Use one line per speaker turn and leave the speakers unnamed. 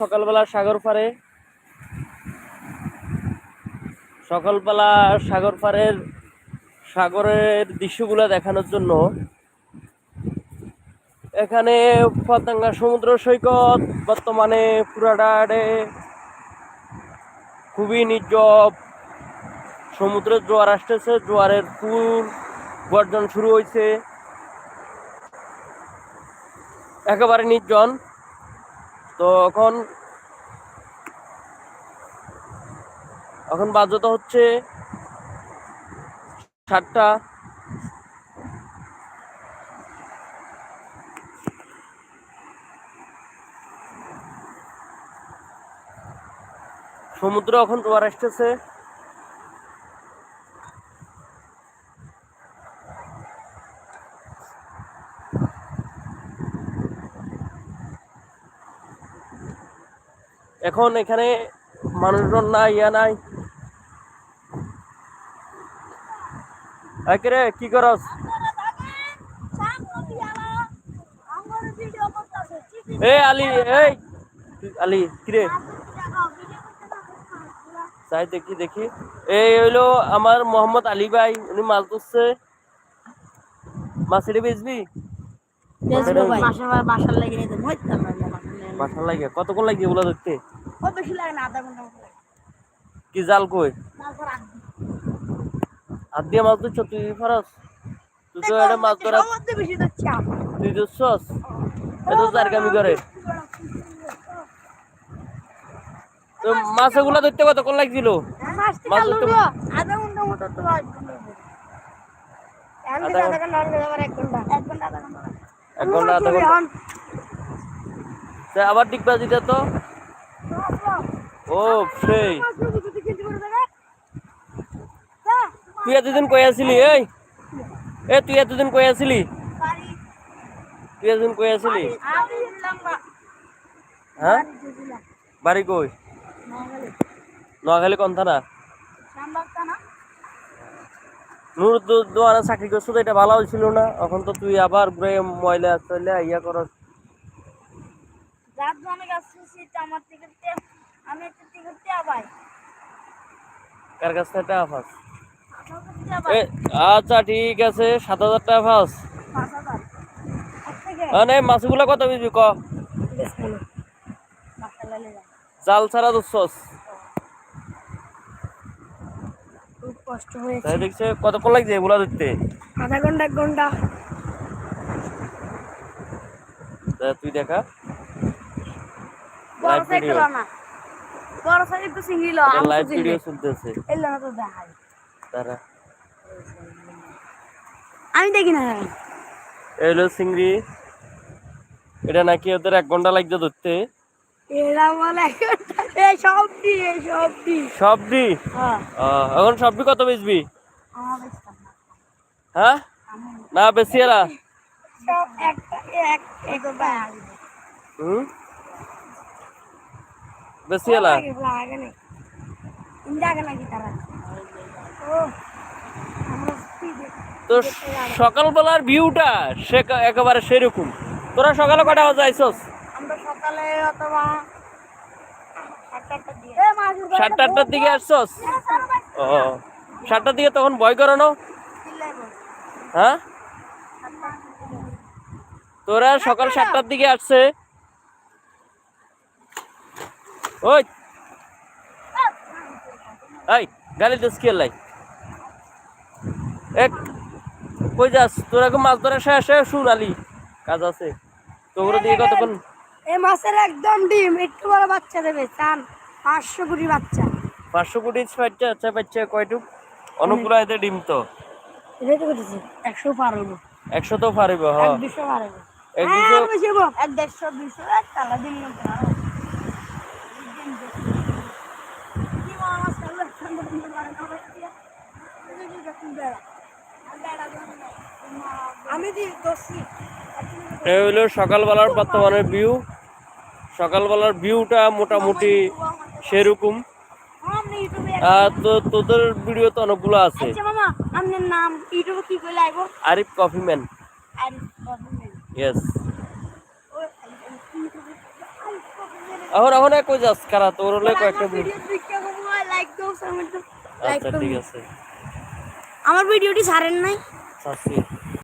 সকালবেলা সাগর পাড়ে। সকালবেলা সাগর পাড়ের সাগরের দৃশ্যগুলো দেখানোর জন্য এখানে পতাঙ্গা সমুদ্র সৈকত বর্তমানে পুরাডাড়ে খুবই নির্জব। সমুদ্রের জোয়ার আসতেছে, জোয়ারের ফুল গর্জন শুরু হয়েছে একেবারে নির্জন। তো এখন এখন বাধ্যতা হচ্ছে সাতটা সমুদ্র এখন তোমার আসতেছে। এখন এখানে মানুষজন নাই ইয়া নাই। রে কি করস? এ আলী এই আলী কিরে তাই দেখি দেখি। এই হইল আমার মোহাম্মদ আলী ভাই উনি মাছ ধরছে। মাছ এটি বেচবি। বাসা লাগে কতক্ষণ লাগে ওগুলো ধরতে
ও বেশি লাগে না আধা ঘণ্টা মতো
কি জাল কই হাত দিয়ে মাছ ধরছ তুই ফরাস তুই তো এটা মাছ ধরা। তুই ধরছস এত করে তো মাছ এগুলো ধরতে কতক্ষণ লাগছিল
মাছ
ধরতে-
আধা ঘণ্টা মতো তো আবার এক
ঘণ্টা। ও সেই তুই এতদিন কই আসিলি, এই এ, তুই এতদিন কই আসিলি। তুই এতদিন কই আসিলি। হ্যাঁ
বাড়ি
কই
নোয়াখালী।
কোন থানা? নূর দোয়ানা চাকরি করছ তো, এটা ভালো ছিল না এখন তো তুই আবার ঘুরে ময়লা চলে ইয়া করস
আমি টিকিট দেওয়া ভাই
কার কাছ থেকে টাকা আচ্ছা ঠিক আছে সাত হাজার টাকা
থেকে?
মানে মাছগুলো কত বুঝবি ক জাল ছাড়া ধরছস
খুব কষ্ট হয়েছে।
তাই দেখছে কতক্ষণ লাগছে এগুলো ধরতে?
আধা ঘণ্টা এক
ঘণ্টা। তুই দেখা।
না বড় সাইকেল তো সিঙ্গিল
লাইভ ভিডিও চলতেছে।
এলো না তো দেখাই।
তারা
আমি দেখি না।
এই হলো এটা নাকি ওদের এক ঘণ্টা লাগছে ধরতে।
এরা বলে এই সব দি এই সব দি
সবজি?
হ্যাঁ।
আহ, এখন সবজি কত বেচবি? হ্যাঁ? না বেশি এরা।
সব
হুম? বেশি এলা তো সকালবেলার ভিউটা সে একেবারে সেরকম। তোরা সকালে কটা বাজে আইসস?
আমরা সকালে অথবা
সাতটা আটটার দিকে আসছস? ও সাতটার দিকে তখন ভয় করানো হ্যাঁ? তোরা সকাল সাতটার দিকে আসছে। ওই। এই গালি দিস কি লাই এক কই যাস? তোরা এখন মাছ ধরা শেষ শেষ শুন আলি। কাজ আছে। তোর দিয়ে কতক্ষণ?
এই মাছের একদম ডিম একটু বড় বাচ্চা দেবে চান। পাঁচশো কোটি বাচ্চা।
পাঁচশো কোটি বাচ্চা আচ্ছা বাচ্চা কয়টুক? অনেকগুলো এতে ডিম তো।
এটাই তো করেছে একশো পার হইব।
একশো তো পারিব হ
এক দুশো পার
এক
হ্যাঁ,
দুশো
আর বেশি এক দেড়শো দুশো এক তালা দিন মধ্যে আরও। কি বড় মাছ খাইলো, ঠান্ডা দিতে পারে না, ভাই, দিয়া। এই যে দেখুন বেড়া। আর বেড়া ধরে নাই।
এই হইল সকালবেলার বর্তমানের ভিউ সকালবেলার ভিউটা মোটামুটি সেরকম। আর তো তোদের ভিডিও তো অনেকগুলো আছে।
আচ্ছা
আরিফ কফি ম্যান। ইয়েস এখন এখন কই যাস কারা তোর হলে কয়েকটা
ভিডিও
আচ্ছা ঠিক আছে।
আমার ভিডিওটি ছাড়েন নাই।